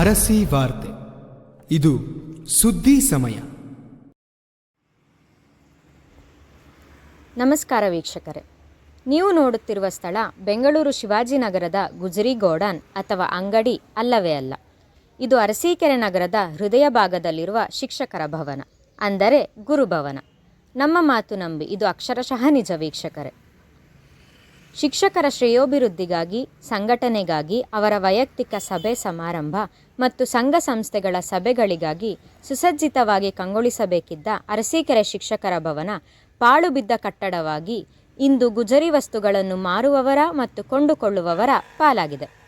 ಅರಸಿ ವಾರ್ತೆ. ಇದು ಸುದ್ದಿ ಸಮಯ. ನಮಸ್ಕಾರ ವೀಕ್ಷಕರೇ. ನೀವು ನೋಡುತ್ತಿರುವ ಸ್ಥಳ ಬೆಂಗಳೂರು ಶಿವಾಜಿನಗರದ ಗುಜರಿ ಗೋಡನ್ ಅಥವಾ ಅಂಗಡಿ ಅಲ್ಲವೇ ಅಲ್ಲ. ಇದು ಅರಸೀಕೆರೆ ನಗರದ ಹೃದಯ ಭಾಗದಲ್ಲಿರುವ ಶಿಕ್ಷಕರ ಭವನ, ಅಂದರೆ ಗುರುಭವನ ನಮ್ಮ ಮಾತು ನಂಬಿ ಇದು ಅಕ್ಷರಶಃ ನಿಜ ವೀಕ್ಷಕರೇ. ಶಿಕ್ಷಕರ ಶ್ರೇಯೋಭಿವೃದ್ಧಿಗಾಗಿ, ಸಂಘಟನೆಗಾಗಿ, ಅವರ ವೈಯಕ್ತಿಕ ಸಭೆ ಸಮಾರಂಭ ಮತ್ತು ಸಂಘ ಸಂಸ್ಥೆಗಳ ಸಭೆಗಳಿಗಾಗಿ ಸುಸಜ್ಜಿತವಾಗಿ ಕಂಗೊಳಿಸಬೇಕಿದ್ದ ಅರಸೀಕೆರೆ ಶಿಕ್ಷಕರ ಭವನ ಪಾಳುಬಿದ್ದ ಕಟ್ಟಡವಾಗಿ ಇಂದು ಗುಜರಿ ವಸ್ತುಗಳನ್ನು ಮಾರುವವರ ಮತ್ತು ಕೊಂಡುಕೊಳ್ಳುವವರ ಪಾಲಾಗಿದೆ.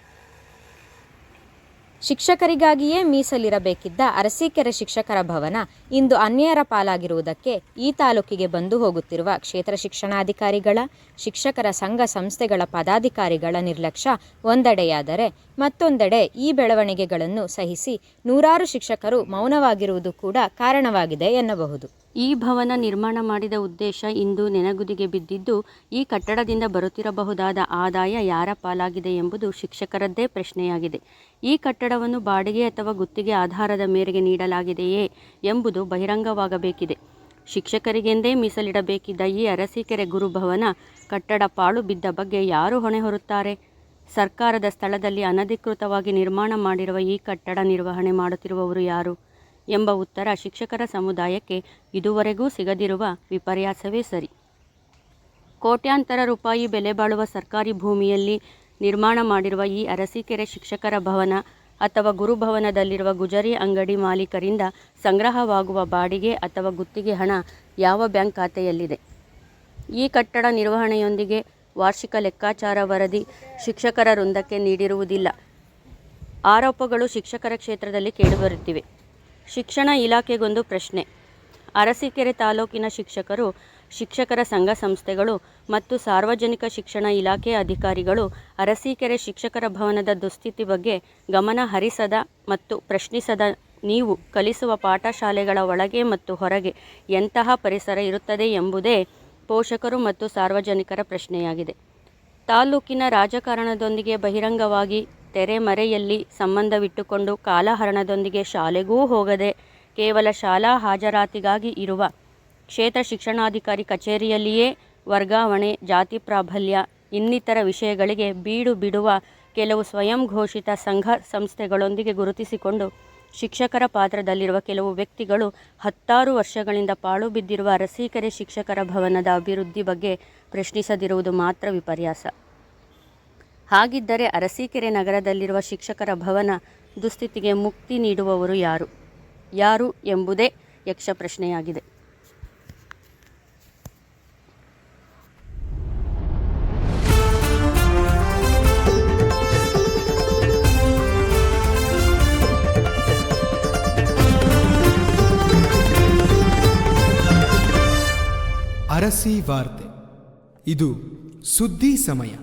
ಶಿಕ್ಷಕರಿಗಾಗಿಯೇ ಮೀಸಲಿರಬೇಕಿದ್ದ ಅರಸೀಕೆರೆ ಶಿಕ್ಷಕರ ಭವನ ಇಂದು ಅನ್ಯರ ಪಾಲಾಗಿರುವುದಕ್ಕೆ ಈ ತಾಲೂಕಿಗೆ ಬಂದು ಹೋಗುತ್ತಿರುವ ಕ್ಷೇತ್ರ ಶಿಕ್ಷಣಾಧಿಕಾರಿಗಳ, ಶಿಕ್ಷಕರ ಸಂಘ ಸಂಸ್ಥೆಗಳ ಪದಾಧಿಕಾರಿಗಳ ನಿರ್ಲಕ್ಷ್ಯ ಒಂದೆಡೆಯಾದರೆ ಮತ್ತೊಂದೆಡೆ ಈ ಬೆಳವಣಿಗೆಗಳನ್ನು ಸಹಿಸಿ ನೂರಾರು ಶಿಕ್ಷಕರು ಮೌನವಾಗಿರುವುದು ಕೂಡ ಕಾರಣವಾಗಿದೆ ಎನ್ನಬಹುದು. ಈ ಭವನ ನಿರ್ಮಾಣ ಮಾಡಿದ ಉದ್ದೇಶ ಇಂದು ನೆನಗುದಿಗೆ ಬಿದ್ದಿದ್ದು, ಈ ಕಟ್ಟಡದಿಂದ ಬರುತ್ತಿರಬಹುದಾದ ಆದಾಯ ಯಾರ ಪಾಲಾಗಿದೆ ಎಂಬುದು ಶಿಕ್ಷಕರದ್ದೇ ಪ್ರಶ್ನೆಯಾಗಿದೆ. ಈ ಕಟ್ಟಡವನ್ನು ಬಾಡಿಗೆ ಅಥವಾ ಗುತ್ತಿಗೆ ಆಧಾರದ ಮೇರೆಗೆ ನೀಡಲಾಗಿದೆಯೇ ಎಂಬುದು ಬಹಿರಂಗವಾಗಬೇಕಿದೆ. ಶಿಕ್ಷಕರಿಗೆಂದೇ ಮೀಸಲಿಡಬೇಕಿದ್ದ ಈ ಅರಸೀಕೆರೆ ಗುರುಭವನ ಕಟ್ಟಡ ಪಾಳು ಬಿದ್ದ ಬಗ್ಗೆ ಯಾರು ಹೊಣೆ ಹೊರುತ್ತಾರೆ? ಸರ್ಕಾರದ ಸ್ಥಳದಲ್ಲಿ ಅನಧಿಕೃತವಾಗಿ ನಿರ್ಮಾಣ ಮಾಡಿರುವ ಈ ಕಟ್ಟಡ ನಿರ್ವಹಣೆ ಮಾಡುತ್ತಿರುವವರು ಯಾರು? ಎಂಬ ಉತ್ತರ ಶಿಕ್ಷಕರ ಸಮುದಾಯಕ್ಕೆ ಇದುವರೆಗೂ ಸಿಗದಿರುವ ವಿಪರ್ಯಾಸವೇ ಸರಿ. ಕೋಟ್ಯಾಂತರ ರೂಪಾಯಿ ಬೆಲೆ ಬಾಳುವ ಸರ್ಕಾರಿ ಭೂಮಿಯಲ್ಲಿ ನಿರ್ಮಾಣ ಮಾಡಿರುವ ಈ ಅರಸೀಕೆರೆ ಶಿಕ್ಷಕರ ಭವನ ಅಥವಾ ಗುರುಭವನದಲ್ಲಿರುವ ಗುಜರಿ ಅಂಗಡಿ ಮಾಲೀಕರಿಂದ ಸಂಗ್ರಹವಾಗುವ ಬಾಡಿಗೆ ಅಥವಾ ಗುತ್ತಿಗೆ ಹಣ ಯಾವ ಬ್ಯಾಂಕ್ ಖಾತೆಯಲ್ಲಿದೆ? ಈ ಕಟ್ಟಡ ನಿರ್ವಹಣೆಯೊಂದಿಗೆ ವಾರ್ಷಿಕ ಲೆಕ್ಕಾಚಾರ ವರದಿ ಶಿಕ್ಷಕರ ವೃಂದಕ್ಕೆ ನೀಡಿರುವುದಿಲ್ಲ. ಆರೋಪಗಳು ಶಿಕ್ಷಕರ ಕ್ಷೇತ್ರದಲ್ಲಿ ಕೇಳಿಬರುತ್ತಿವೆ ಶಿಕ್ಷಣ ಇಲಾಖೆಗೊಂದು ಪ್ರಶ್ನೆ. ಅರಸೀಕೆರೆ ತಾಲೂಕಿನ ಶಿಕ್ಷಕರು, ಶಿಕ್ಷಕರ ಸಂಘ ಸಂಸ್ಥೆಗಳು ಮತ್ತು ಸಾರ್ವಜನಿಕ ಶಿಕ್ಷಣ ಇಲಾಖೆ ಅಧಿಕಾರಿಗಳು ಅರಸೀಕೆರೆ ಶಿಕ್ಷಕರ ಭವನದ ದುಸ್ಥಿತಿ ಬಗ್ಗೆ ಗಮನ ಹರಿಸದ ಮತ್ತು ಪ್ರಶ್ನಿಸದ ನೀವು ಕಲಿಸುವ ಪಾಠಶಾಲೆಗಳ ಒಳಗೆ ಮತ್ತು ಹೊರಗೆ ಎಂತಹ ಪರಿಸರ ಇರುತ್ತದೆ ಎಂಬುದೇ ಪೋಷಕರು ಮತ್ತು ಸಾರ್ವಜನಿಕರ ಪ್ರಶ್ನೆಯಾಗಿದೆ. ತಾಲೂಕಿನ ರಾಜಕಾರಣದೊಂದಿಗೆ ಬಹಿರಂಗವಾಗಿ ತೆರೆಮರೆಯಲ್ಲಿ ಸಂಬಂಧವಿಟ್ಟುಕೊಂಡು ಕಾಲಹರಣದೊಂದಿಗೆ ಶಾಲೆಗೂ ಹೋಗದೆ ಕೇವಲ ಶಾಲಾ ಹಾಜರಾತಿಗಾಗಿ ಇರುವ ಕ್ಷೇತ್ರ ಶಿಕ್ಷಣಾಧಿಕಾರಿ ಕಚೇರಿಯಲ್ಲಿಯೇ ವರ್ಗಾವಣೆ, ಜಾತಿ ಪ್ರಾಬಲ್ಯ, ಇನ್ನಿತರ ವಿಷಯಗಳಿಗೆ ಬೀಡು ಬಿಡುವ ಕೆಲವು ಸ್ವಯಂ ಘೋಷಿತ ಸಂಘ ಸಂಸ್ಥೆಗಳೊಂದಿಗೆ ಗುರುತಿಸಿಕೊಂಡು ಶಿಕ್ಷಕರ ಪಾತ್ರದಲ್ಲಿರುವ ಕೆಲವು ವ್ಯಕ್ತಿಗಳು ಹತ್ತಾರು ವರ್ಷಗಳಿಂದ ಪಾಳು ಬಿದ್ದಿರುವ ಅರಸೀಕೆರೆ ಶಿಕ್ಷಕರ ಭವನದ ಅಭಿವೃದ್ಧಿ ಬಗ್ಗೆ ಪ್ರಶ್ನಿಸದಿರುವುದು ಮಾತ್ರ ವಿಪರ್ಯಾಸ. ಹಾಗಿದ್ದರೆ ಅರಸೀಕೆರೆ ನಗರದಲ್ಲಿರುವ ಶಿಕ್ಷಕರ ಭವನ ದುಸ್ಥಿತಿಗೆ ಮುಕ್ತಿ ನೀಡುವವರು ಯಾರು? ಯಾರು ಎಂಬುದೇ ಯಕ್ಷ ಪ್ರಶ್ನೆಯಾಗಿದೆ. ಅರಸಿ ವಾರ್ತೆ. ಇದು ಸುದ್ದಿ ಸಮಯ.